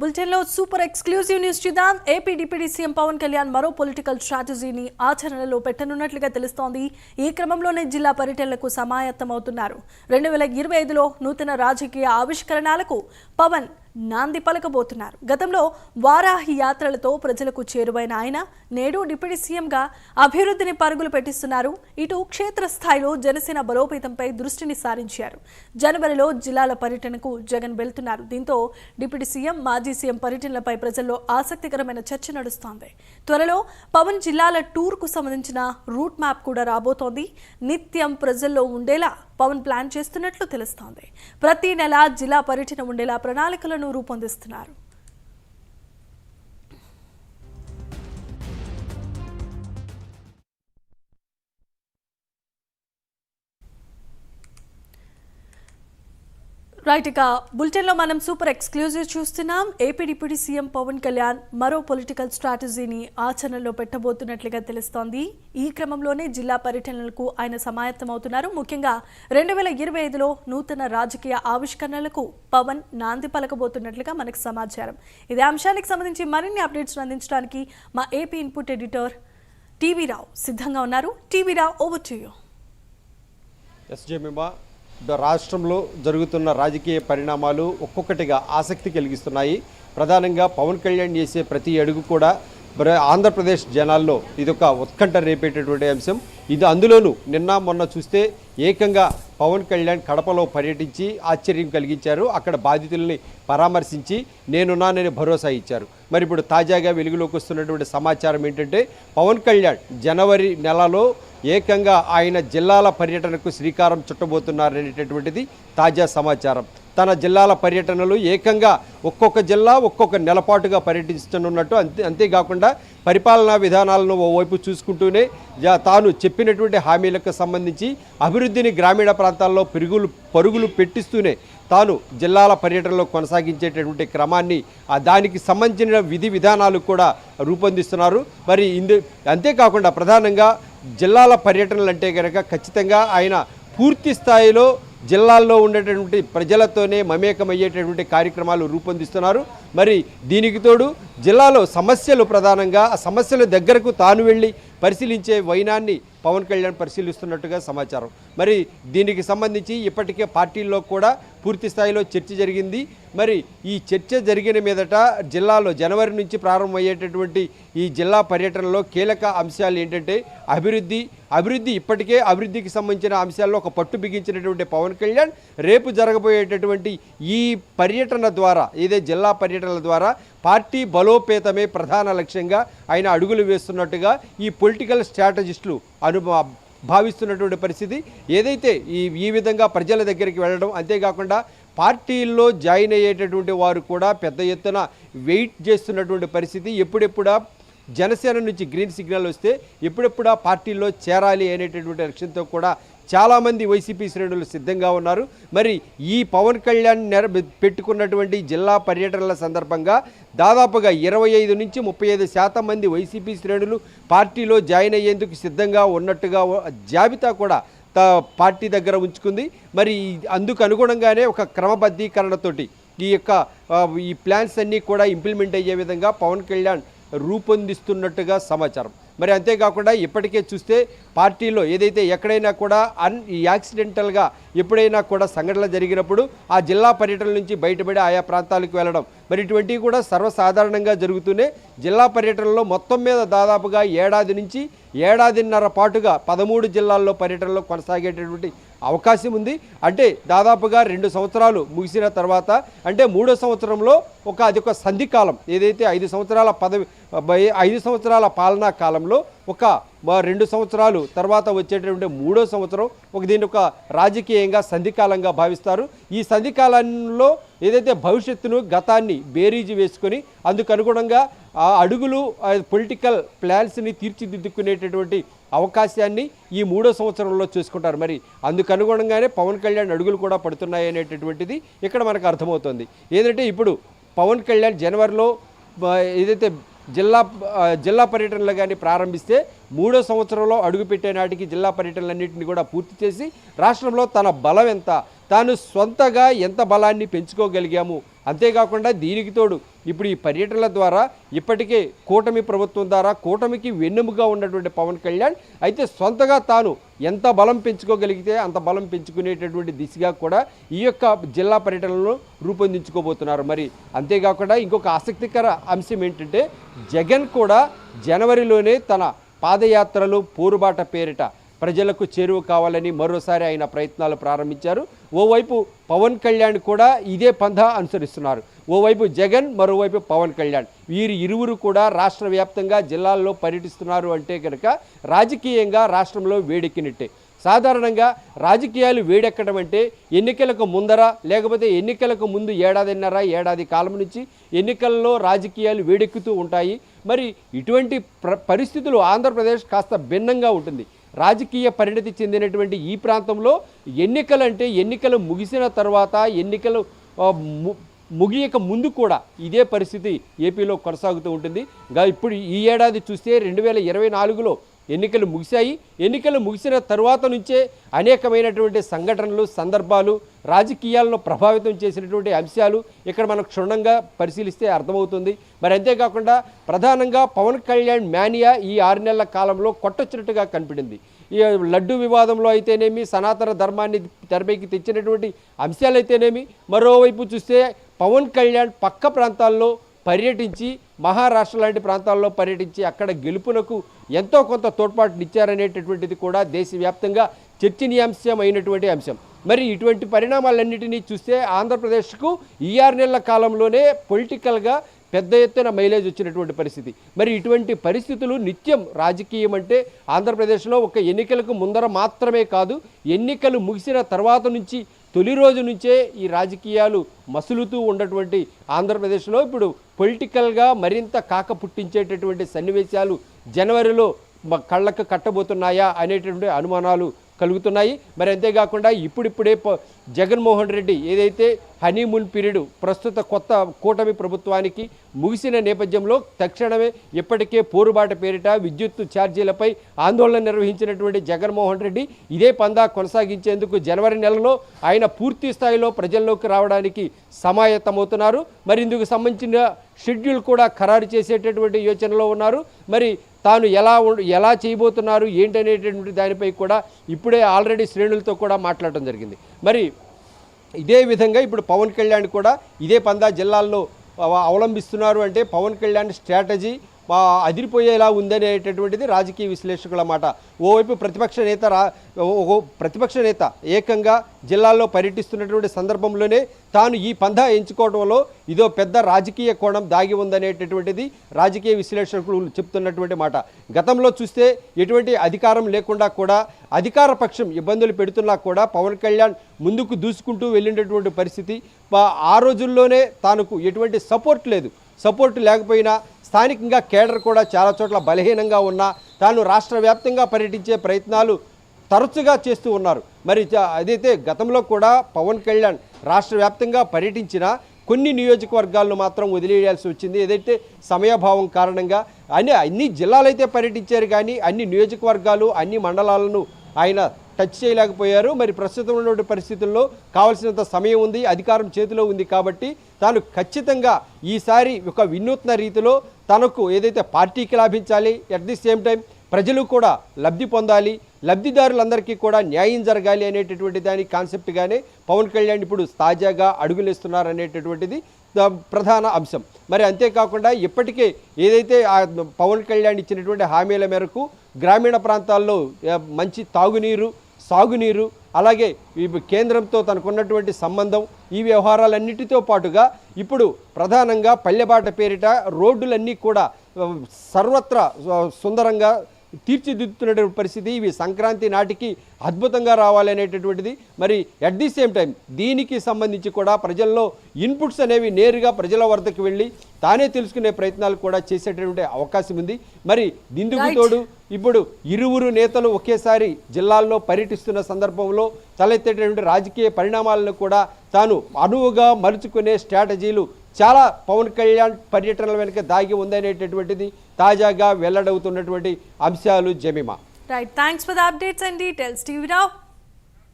బులెటిన్లో super exclusive news చూద్దాం. AP deputy CM Pawan Kalyan మరో పొలిటికల్ స్ట్రాటజీని ఆచరణలో పెట్టనున్నట్లుగా తెలుస్తోంది. ఈ క్రమంలోనే జిల్లా పర్యటనలకు సమాయత్తమవుతున్నారు. రెండు వేల ఇరవై ఐదులో నూతన రాజకీయ ఆవిష్కరణలకు పవన్ నాంది పలకబోతున్నారు. గతంలో వారాహి యాత్రలతో ప్రజలకు చేరువైన ఆయన నేడు డిప్యూటీ సీఎంగా అభివృద్ధిని పరుగులు పెట్టిస్తున్నారు. ఇటు క్షేత్రస్థాయిలో జనసేన బలోపేతంపై దృష్టిని సారించారు జనవరిలో జిల్లాల పర్యటనకు జగన్ వెళ్తున్నారు. దీంతో డిప్యూటీ సీఎం మాజీ సీఎం పర్యటనలపై ప్రజల్లో ఆసక్తికరమైన చర్చ నడుస్తోంది. త్వరలో పవన్ జిల్లాల టూర్కు సంబంధించిన రూట్ మ్యాప్ కూడా రాబోతోంది. నిత్యం ప్రజల్లో ఉండేలా పవన్ ప్లాన్ చేస్తున్నట్లు తెలుస్తోంది. ప్రతి నెల జిల్లా పర్యటన ఉండేలా ప్రణాళికలను రూపొందిస్తున్నారు. రైట్ ఇక బులెటిన్లో మనం సూపర్ ఎక్స్క్లూజివ్ చూస్తున్నాం. AP deputy CM Pawan Kalyan మరో పొలిటికల్ స్ట్రాటజీని ఆచరణలో పెట్టబోతున్నట్లుగా తెలుస్తోంది. ఈ క్రమంలోనే జిల్లా పర్యటనలకు ఆయన సమాయత్తమవుతున్నారు ముఖ్యంగా రెండు వేల ఇరవై ఐదులో నూతన రాజకీయ ఆవిష్కరణలకు పవన్ నాంది పలకబోతున్నట్లుగా మనకు సమాచారం. ఇదే అంశానికి సంబంధించి మరిన్ని అప్డేట్స్ అందించడానికి మా AP input editor TV Rao సిద్ధంగా ఉన్నారు. TV Rao over to you yes రాష్ట్రంలో జరుగుతున్న రాజకీయ పరిణామాలు ఒక్కొక్కటిగా ఆసక్తి కలిగిస్తున్నాయి. ప్రధానంగా పవన్ కళ్యాణ్ చేసే ప్రతి అడుగు కూడా ఆంధ్రప్రదేశ్ జనాల్లో ఇదొక ఉత్కంఠ రేపేటటువంటి అంశం. ఇది అందులోనూ నిన్న మొన్న చూస్తే ఏకంగా పవన్ కళ్యాణ్ కడపలో పర్యటించి ఆశ్చర్యం కలిగించారు. అక్కడ బాధితుల్ని పరామర్శించి నేనున్నానని భరోసా ఇచ్చారు. మరి ఇప్పుడు తాజాగా వెలుగులోకి వస్తున్నటువంటి సమాచారం ఏంటంటే పవన్ కళ్యాణ్ జనవరి నెలలో ఏకంగా ఆయన జిల్లాల పర్యటనకు శ్రీకారం చుట్టబోతున్నారనేటటువంటిది తాజా సమాచారం. తన జిల్లాల పర్యటనలు ఏకంగా ఒక్కొక్క జిల్లా ఒక్కొక్క నెలపాటుగా పర్యటిస్తున్నట్టు అంతే అంతేకాకుండా పరిపాలనా విధానాలను ఓవైపు చూసుకుంటూనే జా- తాను చెప్పినటువంటి హామీలకు సంబంధించి అభివృద్ధిని గ్రామీణ ప్రాంతాల్లో పెరుగులు పరుగులు పెట్టిస్తూనే తాను జిల్లాల పర్యటనలో కొనసాగించేటటువంటి క్రమాన్ని దానికి సంబంధించిన విధి విధానాలు కూడా రూపొందిస్తున్నారు. మరి ఇందు అంతేకాకుండా ప్రధానంగా జిల్లాల పర్యటనలు అంటే కనుక ఖచ్చితంగా ఆయన పూర్తి స్థాయిలో జిల్లాల్లో ఉండేటటువంటి ప్రజలతోనే మమేకమయ్యేటటువంటి కార్యక్రమాలు రూపొందిస్తున్నారు. మరి దీనికి తోడు జిల్లాలో సమస్యలు ప్రధానంగా ఆ సమస్యల దగ్గరకు తాను వెళ్ళి పరిశీలించే వైనాన్ని పవన్ కళ్యాణ్ పరిశీలిస్తున్నట్టుగా సమాచారం. మరి దీనికి సంబంధించి ఇప్పటికే పార్టీల్లో కూడా పూర్తి స్థాయిలో చర్చ జరిగింది. మరి ఈ చర్చ జరిగిన మీదట జిల్లాలో జనవరి నుంచి ప్రారంభమయ్యేటటువంటి ఈ జిల్లా పర్యటనలో కీలక అంశాలు ఏంటంటే అభివృద్ధి. అభివృద్ధి ఇప్పటికే అభివృద్ధికి సంబంధించిన అంశాల్లో ఒక పట్టు బిగించినటువంటి పవన్ కళ్యాణ్ రేపు జరగబోయేటటువంటి ఈ పర్యటన ద్వారా ఏదే జిల్లా పర్యటనల ద్వారా పార్టీ బలోపేతమే ప్రధాన లక్ష్యంగా ఆయన అడుగులు వేస్తున్నట్టుగా ఈ పొలిటికల్ స్ట్రాటజిస్టులు అను భావిస్తున్నటువంటి పరిస్థితి. ఏదైతే ఈ ఈ విధంగా ప్రజల దగ్గరికి వెళ్ళడం అంతేకాకుండా పార్టీల్లో జాయిన్ అయ్యేటటువంటి వారు కూడా పెద్ద ఎత్తున వెయిట్ చేస్తున్నటువంటి పరిస్థితి. ఎప్పుడెప్పుడా జనసేన నుంచి గ్రీన్ సిగ్నల్ వస్తే ఎప్పుడెప్పుడా ఆ పార్టీల్లో చేరాలి అనేటటువంటి లక్ష్యంతో కూడా చాలామంది వైసీపీ శ్రేణులు సిద్ధంగా ఉన్నారు. మరి ఈ పవన్ కళ్యాణ్ నెర పెట్టుకున్నటువంటి జిల్లా పర్యటనల సందర్భంగా దాదాపుగా ఇరవై ఐదు నుంచి ముప్పై ఐదు శాతం మంది వైసీపీ శ్రేణులు పార్టీలో జాయిన్ అయ్యేందుకు సిద్ధంగా ఉన్నట్టుగా జాబితా కూడా త- పార్టీ దగ్గర ఉంచుకుంది. మరి అందుకు అనుగుణంగానే ఒక క్రమబద్ధీకరణతోటి ఈ యొక్క ఈ ప్లాన్స్ అన్నీ కూడా ఇంప్లిమెంట్ అయ్యే విధంగా పవన్ కళ్యాణ్ రూపొందిస్తున్నట్టుగా సమాచారం. మరి అంతేకాకుండా ఇప్పటికే చూస్తే పార్టీలో ఏదైతే ఎక్కడైనా కూడా అన్ యాక్సిడెంటల్గా ఎప్పుడైనా కూడా సంఘటనలు జరిగినప్పుడు ఆ జిల్లా పర్యటన నుంచి బయటపడి ఆయా ప్రాంతాలకు వెళ్ళడం. మరి ఇటువంటివి కూడా సర్వసాధారణంగా జరుగుతూనే జిల్లా పర్యటనలో మొత్తం మీద దాదాపుగా ఏడాది నుంచి ఏడాదిన్నర పాటుగా పదమూడు జిల్లాల్లో పర్యటనలో కొనసాగేటటువంటి అవకాశం ఉంది. అంటే దాదాపుగా రెండు సంవత్సరాలు ముగిసిన తర్వాత అంటే మూడో సంవత్సరంలో ఒక అది ఒక సంధికాలం ఏదైతే ఐదు సంవత్సరాల పదవి ఐదు సంవత్సరాల పాలనా కాలంలో ఒక రెండు సంవత్సరాలు తర్వాత వచ్చేటటువంటి మూడో సంవత్సరం ఒక దీన్ని ఒక రాజకీయంగా సంధికాలంగా భావిస్తారు. ఈ సంధికాలంలో ఏదైతే భవిష్యత్తును గతాన్ని బేరీజు వేసుకొని అందుకు అనుగుణంగా ఆ అడుగులు పొలిటికల్ ప్లాన్స్ని తీర్చిదిద్దుకునేటటువంటి అవకాశాన్ని ఈ మూడో సంవత్సరంలో చూసుకుంటారు. మరి అందుకు అనుగుణంగానే పవన్ కళ్యాణ్ అడుగులు కూడా పడుతున్నాయి అనేటటువంటిది ఇక్కడ మనకు అర్థమవుతుంది. ఏంటంటే ఇప్పుడు పవన్ కళ్యాణ్ జనవరిలో ఏదైతే జిల్లా జిల్లా పర్యటనలు కానీ ప్రారంభిస్తే మూడో సంవత్సరంలో అడుగుపెట్టే నాటికి జిల్లా పర్యటనలన్నింటినీ కూడా పూర్తి చేసి రాష్ట్రంలో తన బలం ఎంత తాను సొంతగా ఎంత బలాన్ని పెంచుకోగలిగాము అంతేకాకుండా దీనికి తోడు ఇప్పుడు ఈ పర్యటనల ద్వారా ఇప్పటికే కూటమి ప్రభుత్వం ద్వారా కూటమికి వెన్నెముగా ఉన్నటువంటి పవన్ కళ్యాణ్ అయితే సొంతగా తాను ఎంత బలం పెంచుకోగలిగితే అంత బలం పెంచుకునేటటువంటి దిశగా కూడా ఈ యొక్క జిల్లా పర్యటనలను రూపొందించుకోబోతున్నారు. మరి అంతేకాకుండా ఇంకొక ఆసక్తికర అంశం ఏంటంటే జగన్ కూడా జనవరిలోనే తన పాదయాత్రలు పోరుబాట పేరిట ప్రజలకు చేరువ కావాలని మరోసారి ఆయన ప్రయత్నాలు ప్రారంభించారు. ఓవైపు పవన్ కళ్యాణ్ కూడా ఇదే పంధా అనుసరిస్తున్నారు. ఓవైపు జగన్ మరోవైపు పవన్ కళ్యాణ్. వీరి ఇరువురు కూడా రాష్ట్ర వ్యాప్తంగా జిల్లాల్లో పర్యటిస్తున్నారు అంటే కనుక రాజకీయంగా రాష్ట్రంలో వేడెక్కినట్టే. సాధారణంగా రాజకీయాలు వేడెక్కడం అంటే ఎన్నికలకు ముందర లేకపోతే ఎన్నికలకు ముందు ఏడాదిన్నర ఏడాది కాలం నుంచి ఎన్నికల్లో రాజకీయాలు వేడెక్కుతూ ఉంటాయి. మరి ఇటువంటి ప్ర పరిస్థితులు ఆంధ్రప్రదేశ్ కాస్త భిన్నంగా ఉంటుంది. రాజకీయ పరిణతి చెందినటువంటి ఈ ప్రాంతంలో ఎన్నికలంటే ఎన్నికలు ముగిసిన తర్వాత ఎన్నికలు ము- ముగియక ముందు కూడా ఇదే పరిస్థితి ఏపీలో కొనసాగుతూ ఉంటుంది. ఇప్పుడు ఈ ఏడాది చూస్తే రెండు వేల ఇరవై నాలుగులో ఎన్నికలు ముగిశాయి. ఎన్నికలు ముగిసిన తరువాత నుంచే అనేకమైనటువంటి సంఘటనలు సందర్భాలు రాజకీయాలను ప్రభావితం చేసినటువంటి అంశాలు ఇక్కడ మనం క్షుణ్ణంగా పరిశీలిస్తే అర్థమవుతుంది. మరి అంతేకాకుండా ప్రధానంగా పవన్ కళ్యాణ్ మేనియా ఈ ఆరు నెలల కాలంలో కొట్టొచ్చినట్టుగా కనిపించింది. ఈ లడ్డు వివాదంలో అయితేనేమి సనాతన ధర్మాన్ని తెరపైకి తెచ్చినటువంటి అంశాలైతేనేమి మరోవైపు చూస్తే పవన్ కళ్యాణ్ పక్క ప్రాంతాల్లో పర్యటించి మహారాష్ట్ర లాంటి ప్రాంతాల్లో పర్యటించి అక్కడ గెలుపునకు ఎంతో కొంత తోడ్పాటునిచ్చారనేటటువంటిది కూడా దేశవ్యాప్తంగా చర్చనీయాంశమైనటువంటి అంశం. మరి ఇటువంటి పరిణామాలన్నింటినీ చూస్తే ఆంధ్రప్రదేశ్కు ఈ ఆరు నెలల కాలంలోనే పొలిటికల్గా పెద్ద ఎత్తున మైలేజ్ వచ్చినటువంటి పరిస్థితి. మరి ఇటువంటి పరిస్థితులు నిత్యం రాజకీయం అంటే ఆంధ్రప్రదేశ్లో ఒక ఎన్నికలకు ముందర మాత్రమే కాదు ఎన్నికలు ముగిసిన తర్వాత నుంచి తొలి రోజు నుంచే ఈ రాజకీయాలు మసులుతూ ఉన్నటువంటి ఆంధ్రప్రదేశ్లో ఇప్పుడు పొలిటికల్గా మరింత కాక పుట్టించేటటువంటి సన్నివేశాలు జనవరిలో కళ్ళకు కట్టబోతున్నాయా అనేటటువంటి అనుమానాలు కలుగుతున్నాయి. మరి అంతేకాకుండా ఇప్పుడిప్పుడే ప- జగన్మోహన్ రెడ్డి ఏదైతే హనీమూన్ పీరియడ్ ప్రస్తుత కొత్త కూటమి ప్రభుత్వానికి ముగిసిన నేపథ్యంలో తక్షణమే ఇప్పటికే పోరుబాట పేరిట విద్యుత్ ఛార్జీలపై ఆందోళన నిర్వహించినటువంటి జగన్మోహన్ రెడ్డి ఇదే పందా కొనసాగించేందుకు జనవరి నెలలో ఆయన పూర్తి స్థాయిలో ప్రజల్లోకి రావడానికి సమాయత్తమవుతున్నారు. మరి ఇందుకు సంబంధించిన షెడ్యూల్ కూడా ఖరారు చేసేటటువంటి యోచనలో ఉన్నారు. మరి తాను ఎలా ఎలా చేయబోతున్నారు ఏంటనేటటువంటి దానిపై కూడా ఇప్పుడే ఆల్రెడీ శ్రేణులతో కూడా మాట్లాడటం జరిగింది. మరి ఇదే విధంగా ఇప్పుడు పవన్ కళ్యాణ్ కూడా ఇదే పందా జిల్లాల్లో అవలంబిస్తున్నారు అంటే పవన్ కళ్యాణ్ స్ట్రాటజీ అదిరిపోయేలా ఉందనేటటువంటిది రాజకీయ విశ్లేషకుల మాట. ఓవైపు ప్రతిపక్ష నేత రా ఓ- ప్రతిపక్ష నేత ఏకంగా జిల్లాల్లో పర్యటిస్తున్నటువంటి సందర్భంలోనే తాను ఈ పందా ఎంచుకోవడంలో ఇదో పెద్ద రాజకీయ కోణం దాగి ఉందనేటటువంటిది రాజకీయ విశ్లేషకులు చెప్తున్నటువంటి మాట. గతంలో చూస్తే ఎటువంటి అధికారం లేకుండా కూడా అధికార పక్షం ఇబ్బందులు పెడుతున్నా కూడా పవన్ కళ్యాణ్ ముందుకు దూసుకుంటూ వెళ్ళినటువంటి పరిస్థితి ఆ రోజుల్లోనే తానుకు ఎటువంటి సపోర్ట్ లేదు. సపోర్ట్ లేకపోయినా స్థానికంగా కేడర్ కూడా చాలా చోట్ల బలహీనంగా ఉన్నా తాను రాష్ట్ర వ్యాప్తంగా పర్యటించే ప్రయత్నాలు తరచుగా చేస్తూ ఉన్నారు. మరి అదైతే గతంలో కూడా పవన్ కళ్యాణ్ రాష్ట్ర వ్యాప్తంగా పర్యటించిన కొన్ని నియోజకవర్గాలను మాత్రం వదిలేయాల్సి వచ్చింది. ఏదైతే సమయభావం కారణంగా అన్ని అన్ని జిల్లాలైతే పర్యటించారు కానీ అన్ని నియోజకవర్గాలు అన్ని మండలాలను ఆయన టచ్ చేయలేకపోయారు. మరి ప్రస్తుతం ఉన్నటువంటి పరిస్థితుల్లో కావలసినంత సమయం ఉంది అధికారం చేతిలో ఉంది కాబట్టి తాను ఖచ్చితంగా ఈసారి ఒక వినూత్న రీతిలో తనకు ఏదైతే పార్టీకి లాభించాలి అట్ ది సేమ్ టైం ప్రజలు కూడా లబ్ధి పొందాలి లబ్ధిదారులందరికీ కూడా న్యాయం జరగాలి అనేటటువంటి దాని కాన్సెప్ట్గానే పవన్ కళ్యాణ్ ఇప్పుడు తాజాగా అడుగులేస్తున్నారు అనేటటువంటిది ప్రధాన అంశం. మరి అంతేకాకుండా ఇప్పటికే ఏదైతే పవన్ కళ్యాణ్ ఇచ్చినటువంటి హామీల మేరకు గ్రామీణ ప్రాంతాల్లో మంచి తాగునీరు సాగునీరు అలాగే ఈ కేంద్రంతో తనకున్నటువంటి సంబంధం ఈ వ్యవహారాలన్నిటితో పాటుగా ఇప్పుడు ప్రధానంగా పల్లెబాట పేరిట రోడ్డులన్నీ కూడా సర్వత్ర సర్వత్రా సుందరంగా తీర్చిదిద్దుతున్నటువంటి పరిస్థితి. ఇవి సంక్రాంతి నాటికి అద్భుతంగా రావాలనేటటువంటిది మరి అట్ ది సేమ్ టైం దీనికి సంబంధించి కూడా ప్రజల్లో ఇన్పుట్స్ అనేవి నేరుగా ప్రజల వద్దకు వెళ్ళి తానే తెలుసుకునే ప్రయత్నాలు కూడా చేసేటటువంటి అవకాశం ఉంది. మరి ఇందుకు Right. తోడు ఇప్పుడు ఇరువురు నేతలు ఒకేసారి జిల్లాల్లో పర్యటిస్తున్న సందర్భంలో తలెత్తేటటువంటి రాజకీయ పరిణామాలను కూడా తాను అనువుగా మలుచుకునే స్ట్రాటజీలు చాలా పవన్ కళ్యాణ్ పర్యటనల వెనుక దాగి ఉందనేటటువంటిది తాజాగా వెల్లడవుతున్నటువంటి అంశాలు జమిమా. Right thanks for the updates and details TV Rao